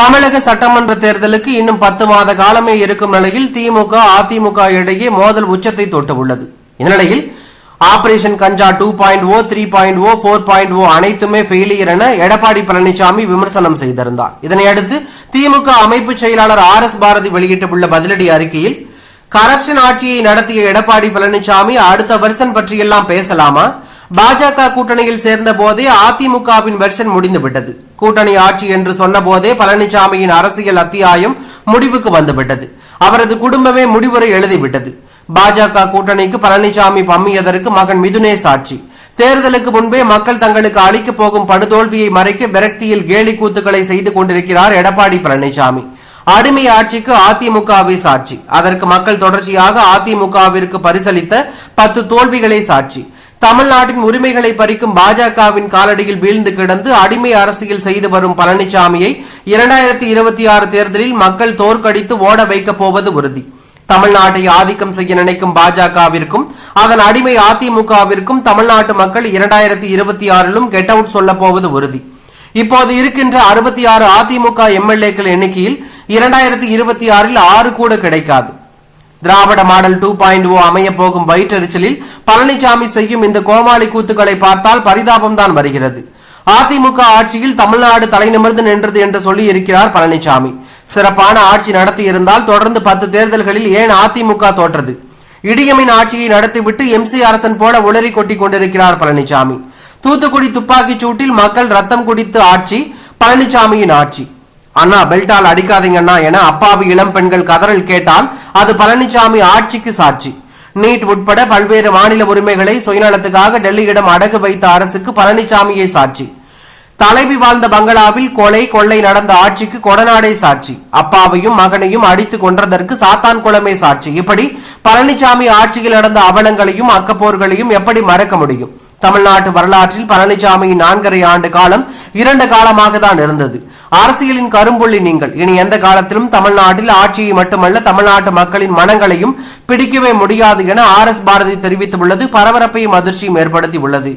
தமிழக சட்டமன்ற தேர்தலுக்கு இன்னும் பத்து மாத காலமே இருக்கும் நிலையில் திமுக அதிமுக இடையே மோதல் உச்சத்தை தொட்டுள்ளது இந்நிலையில் operation ganja two point o three point o four point o அனைத்துமே ஃபெயிலியர் என எடப்பாடி பழனிசாமி விமர்சனம் செய்திருந்தார். இதனையடுத்து திமுக அமைப்பு செயலாளர் ஆர் எஸ் பாரதி வெளியிட்டுள்ள பதிலடி அறிக்கையில் கரப்ஷன் ஆட்சியை நடத்திய எடப்பாடி பழனிசாமி அடுத்த வருஷன் பற்றியெல்லாம் பேசலாமா? பாஜக கூட்டணியில் சேர்ந்த போதே அதிமுகவின் வெர்ஷன் முடிந்துவிட்டது. கூட்டணி ஆட்சி என்று சொன்ன போதே பழனிசாமியின் அரசியல் அத்தியாயம் முடிவுக்கு வந்துவிட்டது. அவரது குடும்பமே முடிவுரை எழுதிவிட்டது. பாஜக கூட்டணிக்கு பழனிசாமி பம்மியதற்கு மகன் மிதுனே சாட்சி. தேர்தலுக்கு முன்பே மக்கள் தங்களுக்கு அளிக்கப் போகும் படுதோல்வியை மறைக்க விரக்தியில் கேலி கூத்துக்களை செய்து கொண்டிருக்கிறார் எடப்பாடி பழனிசாமி. அடிமை ஆட்சிக்கு அதிமுகவே சாட்சி. அதற்கு மக்கள் தொடர்ச்சியாக அதிமுகவிற்கு பரிசளித்த பத்து தோல்விகளே சாட்சி. தமிழ்நாட்டின் உரிமைகளை பறிக்கும் பாஜகவின் காலடியில் வீழ்ந்து கிடந்து அடிமை அரசியல் செய்து வரும் பழனிசாமியை இரண்டாயிரத்தி இருபத்தி ஆறு தேர்தலில் மக்கள் தோற்கடித்து ஓட வைக்கப் போவது உறுதி. தமிழ்நாட்டை ஆதிக்கம் செய்ய நினைக்கும் பாஜகவிற்கும் அதன் அடிமை அதிமுகவிற்கும் தமிழ்நாட்டு மக்கள் இரண்டாயிரத்தி இருபத்தி ஆறிலும் கெட் அவுட் சொல்ல போவது உறுதி. இப்போது இருக்கின்ற அறுபத்தி ஆறு அதிமுக எம்எல்ஏக்கள் எண்ணிக்கையில் இரண்டாயிரத்தி இருபத்தி ஆறில் ஆறு கூட கிடைக்காது. Dravida model two point o அமைய போகும் வயிற்றெரிச்சலில் பழனிசாமி செய்யும் இந்த கோமாளி கூத்துக்களை பார்த்தால் பரிதாபம் தான் வருகிறது. அதிமுக ஆட்சியில் தமிழ்நாடு தலைநிமிர்ந்து நின்றது என்று சொல்லி இருக்கிறார் பழனிசாமி சிறப்பான ஆட்சி நடத்தி இருந்தால் தொடர்ந்து பத்து தேர்தல்களில் ஏன் அதிமுக தோற்றது? இடியமின் ஆட்சியை நடத்திவிட்டு எம்சி அரசன் போல உளறி கொட்டி கொண்டிருக்கிறார் பழனிசாமி தூத்துக்குடி துப்பாக்கிச் சூட்டில் மக்கள் ரத்தம் குடித்து ஆட்சி பழனிசாமியின் ஆட்சி. அண்ணா பெல்ட்டால் அடிக்காதீங்கண்ணா என அப்பாவி இளம் பெண்கள் கதறல் கேட்டால் அது பழனிசாமி ஆட்சிக்கு சாட்சி. நீட் உட்பட பல்வேறு மாநில உரிமைகளை சுயநலத்துக்காக டெல்லியிடம் அடகு வைத்த அரசுக்கு பழனிசாமியே சாட்சி. தலைவி வாழ்ந்த பங்களாவில் கொலை கொள்ளை நடந்த ஆட்சிக்கு கொடநாடே சாட்சி. அப்பாவையும் மகனையும் அடித்து கொன்றதற்கு சாத்தான் குளமே சாட்சி. இப்படி பழனிசாமி ஆட்சியில் நடந்த அவலங்களையும் அக்கப்போர்களையும் எப்படி மறக்க முடியும்? தமிழ்நாட்டு வரலாற்றில் பழனிசாமியின் நான்கரை ஆண்டு காலம் இரண்டு காலமாக தான் இருந்தது. அரசியலின் கரும்புள்ளி நீங்கள். இனி எந்த காலத்திலும் தமிழ்நாட்டில் ஆட்சியை மட்டுமல்ல தமிழ்நாட்டு மக்களின் மனங்களையும் பிடிக்கவே முடியாது என ஆர் எஸ் பாரதி தெரிவித்துள்ளது. பரபரப்பையும் அதிர்ச்சியும் ஏற்படுத்தி உள்ளது